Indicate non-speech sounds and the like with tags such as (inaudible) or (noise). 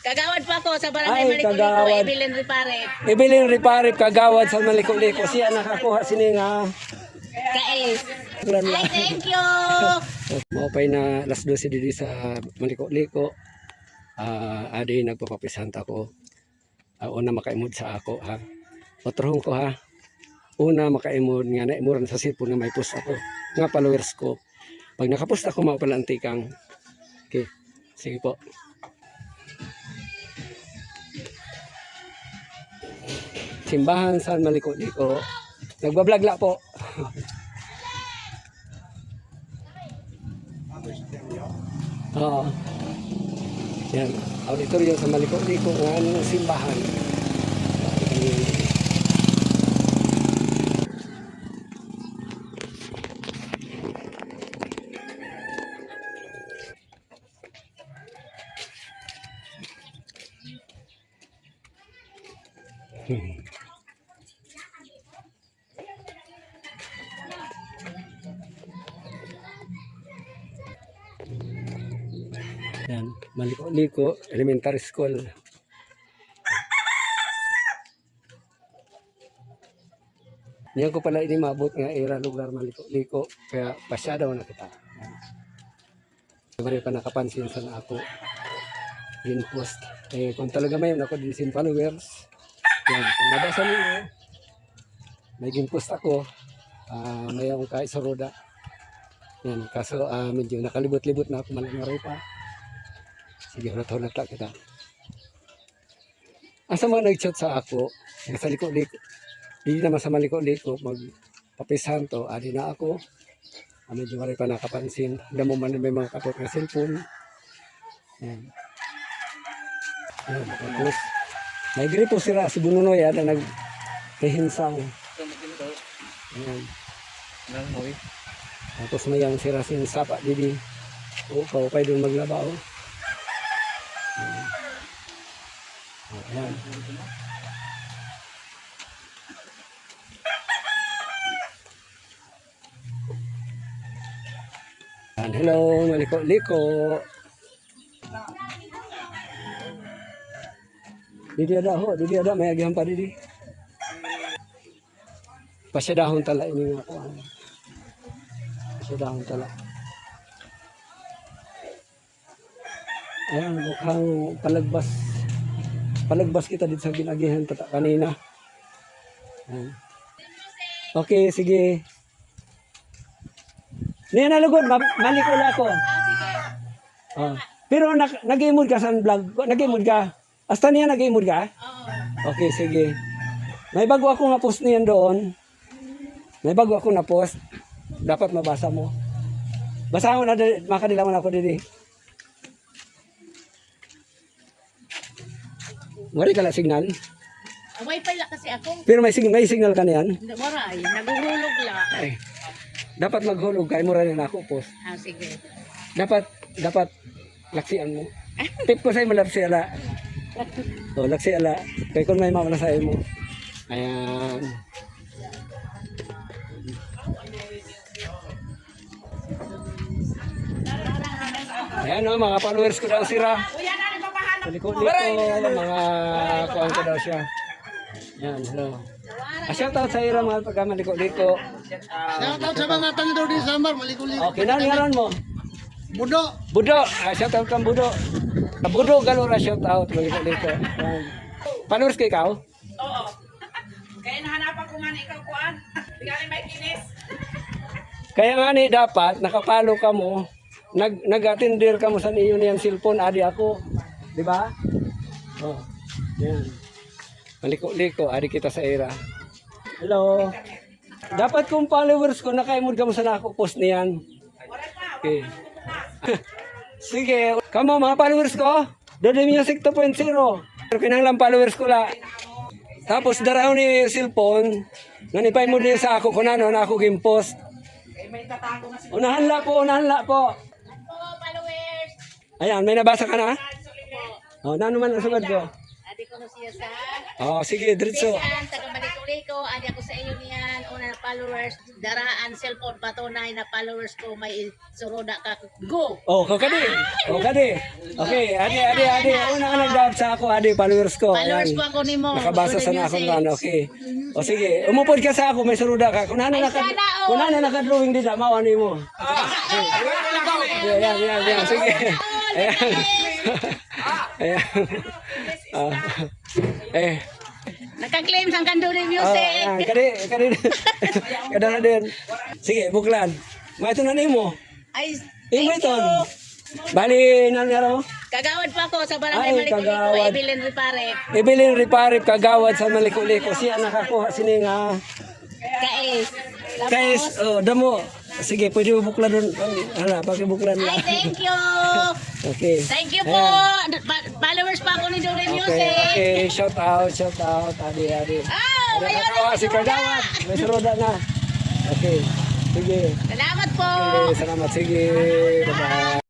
Kagawad pa ako sa barangay Ay, Maliko Liko, kagawad. Evelyn Ripare. Ibilin riparip kagawad sa maliko-liko. Siya nakakuha sini nga. Kulan Ay, lang. thank you. Maupay na alas 12 dito sa maliko-liko. Ah, adi nagpapapisanta ko. Ah, una makaimod sa ako ha. Otrohon ko ha. Una makaimod nga naimuran sa sipon nga may post ako. Nga followers ko. Pag nakapost ako mapalantikang. Okay. Sige po. Simbahan San Maliko-liko. Nagbablog la po. Oo. Yan. Auditoryo sa Maliko-liko ng anong simbahan. Yan. Maliko-liko Elementary School. Niyan ko pala ini mabot nga era lugar maliko-liko kaya pasyado na kita. Mari pa nakapansin sa na ako. Yun post. Eh, kung talaga may ako din sin followers. Yan, kung nabasa niyo, may post ako. Ah, may akong kahit sa roda. Yan, kaso ah, medyo nakalibot-libot na ako malangaray pa. Sige, hulat-hulat lang kita. Asa mga nag-chat sa ako, sa liko-liko, hindi naman sa maliko-liko, magpapisahan to, adi na ako. Ah, medyo maray pa nakapansin. Damo man may mga kapot na cellphone. Yan. Yan, tapos, may gripo sila si Bununoy, ada nag kahinsaw. Yan. Tapos may ang sira sin sapa didi. O, kaupay doon maglaba o. Ayan. Ayan, hello, maliko-liko. Didi ada ho, didi ada, may agihan pa didi. Pasyadahon tala ini nga ko. Pasyadahon tala. Ayan, mukhang palagbas. Palagbas kita dito sa ginagihan tata kanina. Okay, sige. Niya nalugod, ma- mali ko ako. Ah. Pero nag nag-imod ka sa vlog nag-imod ka. Hasta niya nag-imod ka? Okay, sige. May bago ako na post niyan doon. May bago ako na post. Dapat mabasa mo. Basahin mo na, makadilaman ako dito. Wari ka lang signal. Ah, Wifi lang kasi ako. Pero may, sig- may signal ka na yan. Waray, naguhulog lang. Ay, dapat maghulog kay mo rin na ako post. Ah, sige. Dapat, dapat laksian mo. Tip ko sa'yo mo laksi ala. O, laksi ala. Kaya kung may mamala sa'yo mo. Ayan. Ayan o, mga followers ko daw sira. Liko-liko, mga kuhan ko daw siya. Ayan, hello. Ah, shout out sa ira mga pagka maliko-liko. Shout out sa mga tangdo di Samar, malikuli. Okay, na ngaran mo? Budo. Budo, ah, shout out kang Budo. Sa Budo, galura shout out. Maliko-liko. Ayan. Followers ka ikaw? Oo. Kaya nahanapan ko na ikaw kuan. Bigyan may kinis. Kaya nga ni dapat nakapalo ka mo, nag nag-attender ka mo sa niyo niyang cellphone adi ako. Di ba? Oh. Yan. Maliko-liko, adi kita sa era. Hello. Dapat kung followers ko nakaimod ka mo sa nako post niyan. Okay. (laughs) Sige, kamo mga followers ko. Dode Music 2.0. Pero kinahanglan followers ko la. Tapos daraw ni cellphone, nanipay mo din sa ako kung ano na ako game post. Unahan la po, unahan la po. Ayan, may nabasa ka na? Oh, nano man ang sugad ko? Adi ko siya sa Oh, sige, diretso. Bisan, Maliko-Liko, adi ako sa iyo niyan, una na followers, daraan, cellphone, patunay na followers ko, may suroda ka, go! Oh, ko kadi. Oh, kadi. Okay, adi, adi, adi. Una ka nag sa ako, adi, followers ko. Followers Ayan. ko ako ni mo. Nakabasa sa na akong ano, okay. O sige, umupod ka sa ako, may suruda ka. Kung ano naka, oh. kung ano naka-drawing din, mawa ni mo. Ayan, ayan, ayan, sige. Ayan. Ayan. Ah. Eh, Nakaklaim sang Kanduri oh, Music. ayan, kadi, kadi. Kada na din. Sige, buklan. May ito na nimo. Ay, Imo ito. Bali, nangyaro mo? Kagawad pa ako sa barangay Ay, kagawad. Evelyn Ripare. Ibilin riparip kagawad sa maliko-liko. Siya nakakuha sini nga. Kais. Guys, oh, damo. Sige, pwede mo buklan doon. Hala, pakibuklan Ay, lang. thank you. (laughs) Okay. Thank you po. Followers pa ako ni Duri Okay, okay. Shout out, shout out. Adi, adi. Ah, Adi, nakakuha ako si. Kagawad. May suruda na. Okay. Sige. Salamat po. Okay, salamat. Sige. Bye-bye.